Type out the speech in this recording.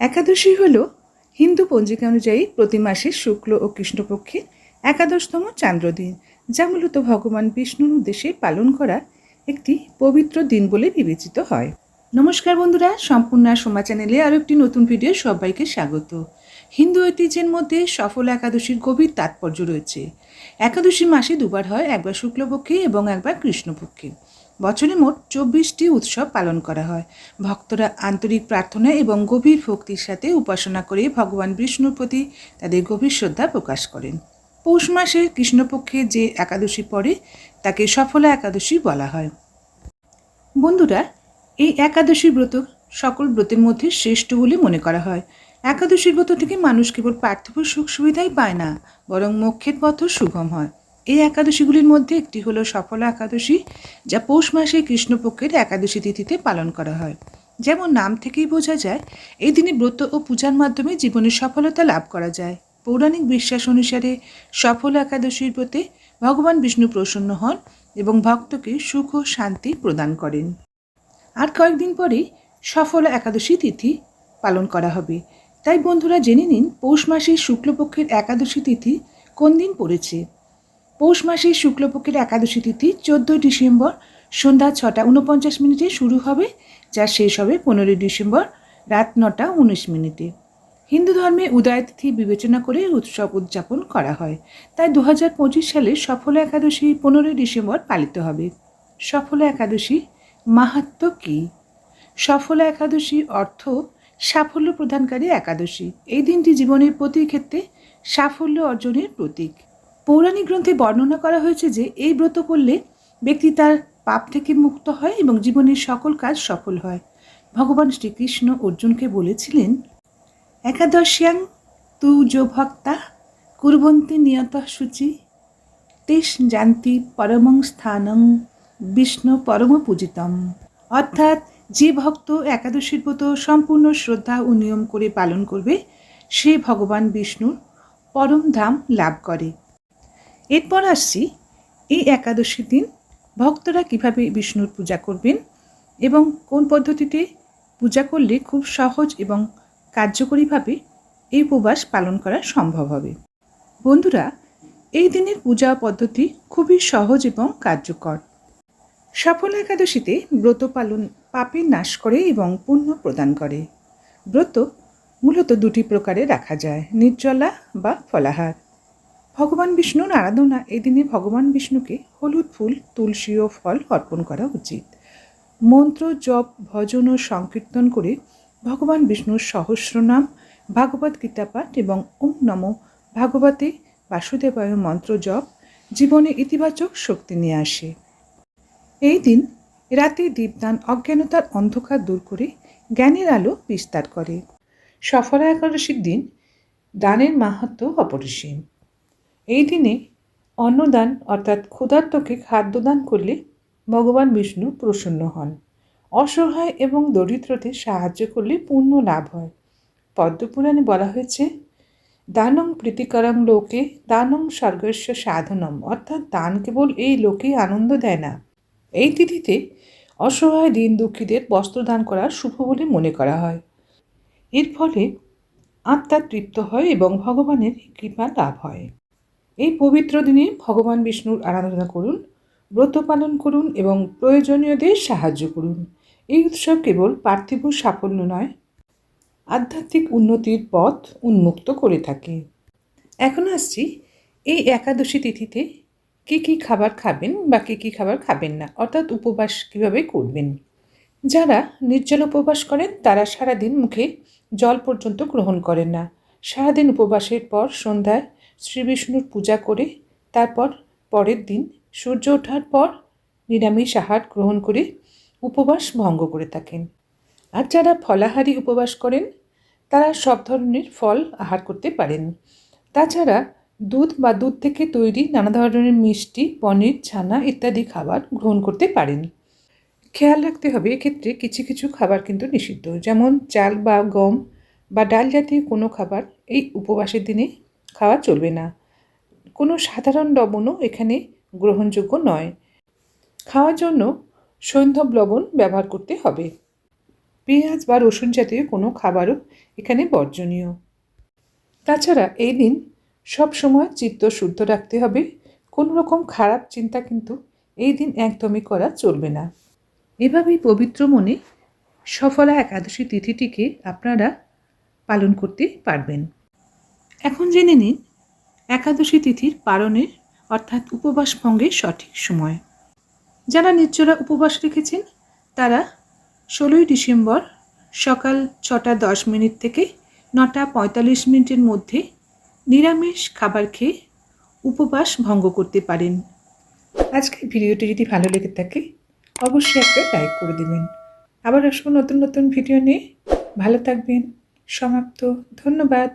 একাদশী হল হিন্দু পঞ্জিকা অনুযায়ী প্রতি মাসের শুক্ল ও কৃষ্ণপক্ষের একাদশতম চান্দ্রদিন, যা মূলত ভগবান বিষ্ণুর উদ্দেশ্যে পালন করা একটি পবিত্র দিন বলে বিবেচিত হয়। নমস্কার বন্ধুরা, সম্পূর্ণ সোমা চ্যানেলে আরও একটি নতুন ভিডিও সবাইকে স্বাগত। হিন্দু ঐতিহ্যের মধ্যে সফল একাদশীর গভীর তাৎপর্য রয়েছে। একাদশী মাসে দুবার হয় একবার শুক্লপক্ষে এবং একবার কৃষ্ণপক্ষে। বছরে মোট চব্বিশটি উৎসব পালন করা হয়। ভক্তরা আন্তরিক প্রার্থনা এবং গভীর ভক্তির সাথে উপাসনা করে ভগবান বিষ্ণুর প্রতি তাদের গভীর শ্রদ্ধা প্রকাশ করেন। পৌষ মাসের কৃষ্ণপক্ষে যে একাদশী পড়ে, তাকে সফলা একাদশী বলা হয়। বন্ধুরা, এই একাদশী ব্রত সকল ব্রতের মধ্যে শ্রেষ্ঠ বলে মনে করা হয়। একাদশীর ব্রত থেকে মানুষ কেবল পার্থিব সুখ সুবিধাই পায় না, বরং মোক্ষের পথও সুগম হয়। এই একাদশীগুলির মধ্যে একটি হলো সফলা একাদশী, যা পৌষ মাসে কৃষ্ণপক্ষের একাদশী তিথিতে পালন করা হয়। যেমন নাম থেকেই বোঝা যায়, এই দিনে ব্রত ও পূজার মাধ্যমে জীবনের সফলতা লাভ করা যায়। পৌরাণিক বিশ্বাস অনুসারে সফল একাদশীর ব্রতে ভগবান বিষ্ণু প্রসন্ন হন এবং ভক্তকে সুখ ও শান্তি প্রদান করেন। আর কয়েকদিন পরেই সফল একাদশী তিথি পালন করা হবে। তাই বন্ধুরা জেনে নিন, পৌষ মাসের শুক্লপক্ষের একাদশী তিথি কোন দিন পড়েছে। পৌষ মাসের শুক্লপক্ষের একাদশী তিথি চোদ্দোই ডিসেম্বর সন্ধ্যা ছটা উনপঞ্চাশ মিনিটে শুরু হবে, যা শেষ হবে পনেরোই ডিসেম্বর রাত নটা উনিশ মিনিটে। হিন্দু ধর্মে উদয় তিথি বিবেচনা করে উৎসব উদযাপন করা হয়। তাই দু হাজার পঁচিশ সালে সফল একাদশী পনেরোই ডিসেম্বর পালিত হবে। সফল একাদশী মাহাত্ম কী? সফলা একাদশী অর্থ সাফল্য প্রদানকারী একাদশী। এই দিনটি জীবনের প্রতি ক্ষেত্রে সাফল্য অর্জনের প্রতীক। পৌরাণিক গ্রন্থে বর্ণনা করা হয়েছে যে এই ব্রত করলে ব্যক্তি তার পাপ থেকে মুক্ত হয় এবং জীবনের সকল কাজ সফল হয়। ভগবান শ্রীকৃষ্ণ অর্জুনকে বলেছিলেন, একাদশ্যাং তু যো ভক্তা কুরবন্তি নিয়ত সূচি তেস জানতি পরমং স্থানং বিষ্ণু পরম পূজিতম। অর্থাৎ যে ভক্ত একাদশীর ব্রত সম্পূর্ণ শ্রদ্ধা ও নিয়ম করে পালন করবে, সে ভগবান বিষ্ণুর পরম ধাম লাভ করে। এরপর আসছি এই একাদশীর দিন। ভক্তরা কীভাবে বিষ্ণুর পূজা করবেন এবং কোন পদ্ধতিতে পূজা করলে খুব সহজ এবং কার্যকরীভাবে এই উপবাস পালন করা সম্ভব হবে? বন্ধুরা, এই দিনের পূজা পদ্ধতি খুবই সহজ এবং কার্যকর। সফল একাদশীতে ব্রত পালন পাপের নাশ করে এবং পুণ্য প্রদান করে। ব্রত মূলত দুটি প্রকারে রাখা যায়, নির্জলা বা ফলাহার। ভগবান বিষ্ণুর আরাধনা এই দিনে ভগবান বিষ্ণুকে হলুদ ফুল, তুলসী ও ফল অর্পণ করা উচিত। মন্ত্র, জপ, ভজন ও সংকীর্তন করে ভগবান বিষ্ণুর সহস্রনাম, ভাগবত গীতা পাঠ এবং ওম নম ভাগবতে বাসুদেবায় মন্ত্র জপ জীবনে ইতিবাচক শক্তি নিয়ে আসে। এই দিন রাতে দীপদান অজ্ঞানতার অন্ধকার দূর করে জ্ঞানের আলো বিস্তার করে। সফলা একাদশীর দিন দানের মাহাত্ম অপরিসীম। এই দিনে অন্নদান অর্থাৎ ক্ষুধার্তকে খাদ্যদান করলে ভগবান বিষ্ণু প্রসন্ন হন। অসহায় এবং দরিদ্রদের সাহায্য করলে পুণ্য লাভ হয়। পদ্মপুরাণে বলা হয়েছে, দানং প্রীতিকরং লোকে দানং স্বর্গস্ব সাধনম। অর্থাৎ দান কেবল এই লোকেই আনন্দ দেয় না। এই তিথিতে অসহায় দিন দুঃখীদের বস্ত্রদান করা শুভ বলে মনে করা হয়। এর ফলে আত্মা তৃপ্ত হয় এবং ভগবানের কৃপা লাভ হয়। এই পবিত্র দিনে ভগবান বিষ্ণুর আরাধনা করুন, ব্রত পালন করুন এবং প্রয়োজনীয়দের সাহায্য করুন। এই উৎসব কেবল পার্থিব সাফল্য নয়, আধ্যাত্মিক উন্নতির পথ উন্মুক্ত করে থাকে। এখন আসছি এই একাদশী তিথিতে কী কী খাবার খাবেন বা কী কী খাবার খাবেন না, অর্থাৎ উপবাস কীভাবে করবেন। যারা নির্জল উপবাস করেন, তারা সারাদিন মুখে জল পর্যন্ত গ্রহণ করেন না। সারাদিন উপবাসের পর সন্ধ্যায় শ্রী বিষ্ণুর পূজা করে, তারপর পরের দিন সূর্য ওঠার পর নিরামিষ আহার গ্রহণ করে, উপবাস ভঙ্গ করে থাকেন। আর যারা ফলাহারি উপবাস করেন, তারা সব ধরনের ফল আহার করতে পারেন। তাছাড়া দুধ বা দুধ থেকে তৈরি নানা ধরনের মিষ্টি, পনির, ছানা ইত্যাদি খাবার গ্রহণ করতে পারেন। খেয়াল রাখতে হবে, এক্ষেত্রে কিছু কিছু খাবার কিন্তু নিষিদ্ধ। যেমন চাল বা গম বা ডাল জাতীয় কোনো খাবার এই উপবাসের দিনে খাওয়া চলবে না। কোনো সাধারণ লবণও এখানে গ্রহণযোগ্য নয়। খাওয়ার জন্য সৈন্ধব লবণ ব্যবহার করতে হবে। পেঁয়াজ বা রসুন জাতীয় কোনো খাবারও এখানে বর্জনীয়। তাছাড়া এই দিন সব সময় চিত্ত শুদ্ধ রাখতে হবে। কোনো রকম খারাপ চিন্তা কিন্তু এই দিন একদমই করা চলবে না। এভাবেই পবিত্র মনে সফলা একাদশী তিথিটিকে আপনারা পালন করতে পারবেন। এখন জেনে নিন একাদশী তিথির পালনের, অর্থাৎ উপবাস ভঙ্গের সঠিক সময়। যারা নিশ্চরা উপবাস রেখেছেন, তারা ষোলোই ডিসেম্বর সকাল ছটা দশ মিনিট থেকে নটা পঁয়তাল্লিশ মিনিটের মধ্যে নিরামিষ খাবার খেয়ে উপবাস ভঙ্গ করতে পারেন। আজকের ভিডিওটি যদি ভালো লেগে থাকে, অবশ্যই একটা লাইক করে দেবেন। আবার আসব নতুন নতুন ভিডিও নিয়ে। ভালো থাকবেন। সমাপ্ত। ধন্যবাদ।